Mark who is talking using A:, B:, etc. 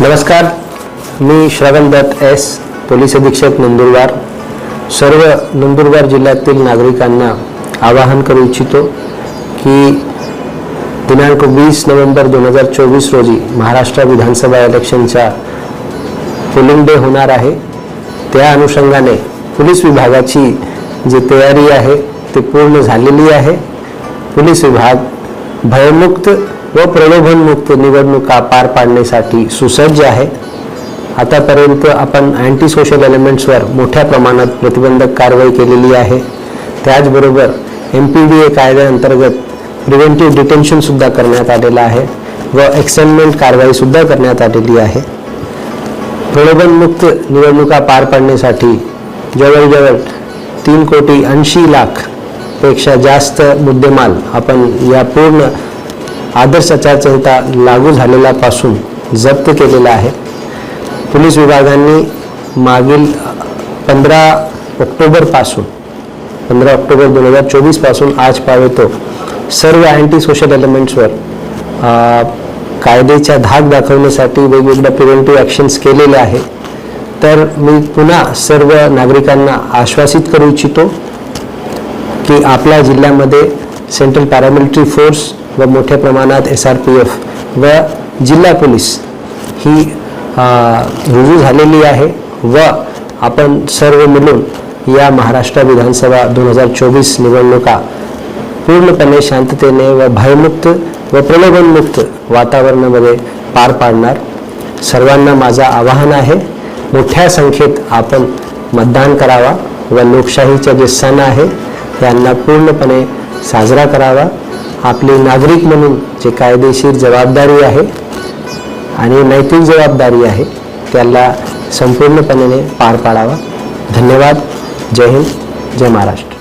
A: नमस्कार. मी श्रवण Datta S police अधीक्षक नंदुरबार. सर्व नंदुरबार जिल्ह्यातील नागरिकांना आवाहन करू इच्छितो की दिनांक वीस नोव्हेंबर दोन हजार चोवीस रोजी महाराष्ट्र विधानसभा इलेक्शनचा पोलिंग डे होणार आहे. त्या अनुषंगाने पोलीस विभागाची जी तयारी आहे ती पूर्ण झालेली आहे. पोलीस विभाग भयमुक्त व प्रलोभनमुक्त निवडणुका पार पाडण्यासाठी सुसज्ज आहे आतापर्यंत आपण अँटी सोशल एलिमेंट्सवर मोठ्या प्रमाणात प्रतिबंधक कारवाई केलेली आहे. त्याचबरोबर एम पी डी ए कायद्याअंतर्गत प्रिव्हेंटिव्ह डिटेन्शनसुद्धा करण्यात आलेलं आहे व एक्सेनमेंट कारवाईसुद्धा करण्यात आलेली आहे. प्रलोभनमुक्त निवडणुका पार पाडण्यासाठी जवळजवळ तीन कोटी ऐंशी लाखपेक्षा जास्त मुद्देमाल आपण या पूर्ण आदर्श आचारसंहिता लागू झालेल्यापासून जप्त केलेला आहे. पोलीस विभागांनी मागील पंधरा ऑक्टोबरपासून पंधरा ऑक्टोबर दोन हजार चोवीसपासून आज पावेतो सर्व अँटी सोशल एलिमेंट्सवर कायद्याच्या धाक दाखवण्यासाठी वेगवेगळ्या प्रिव्हेंटिव्ह ॲक्शन्स केलेले आहे तर मी पुन्हा सर्व नागरिकांना आश्वासित करू इच्छितो की आपल्या जिल्ह्यामध्ये सेंट्रल पॅरामिलिटरी फोर्स व मोठ्या प्रमाणात एस आर पी एफ व जिल्हा पोलीस ही रुजू झालेली आहे व आपण सर्व मिळून या महाराष्ट्र विधानसभा दोन हजार चोवीस निवडणुका पूर्णपणे शांततेने व भयमुक्त व प्रलोभनमुक्त वातावरणामध्ये पार पाडणार. सर्वांना माझा आवाहन आहे मोठ्या संख्येत आपण मतदान करावा व लोकशाहीचा जे सण आहे यांना पूर्णपणे साजरा करावा. आपले नागरिक म्हणून जे कायदेशीर जबाबदारी आहे आणि नैतिक जबाबदारी आहे त्याला संपूर्णपणे पार पाडावा. धन्यवाद. जय हिंद. जय महाराष्ट्र.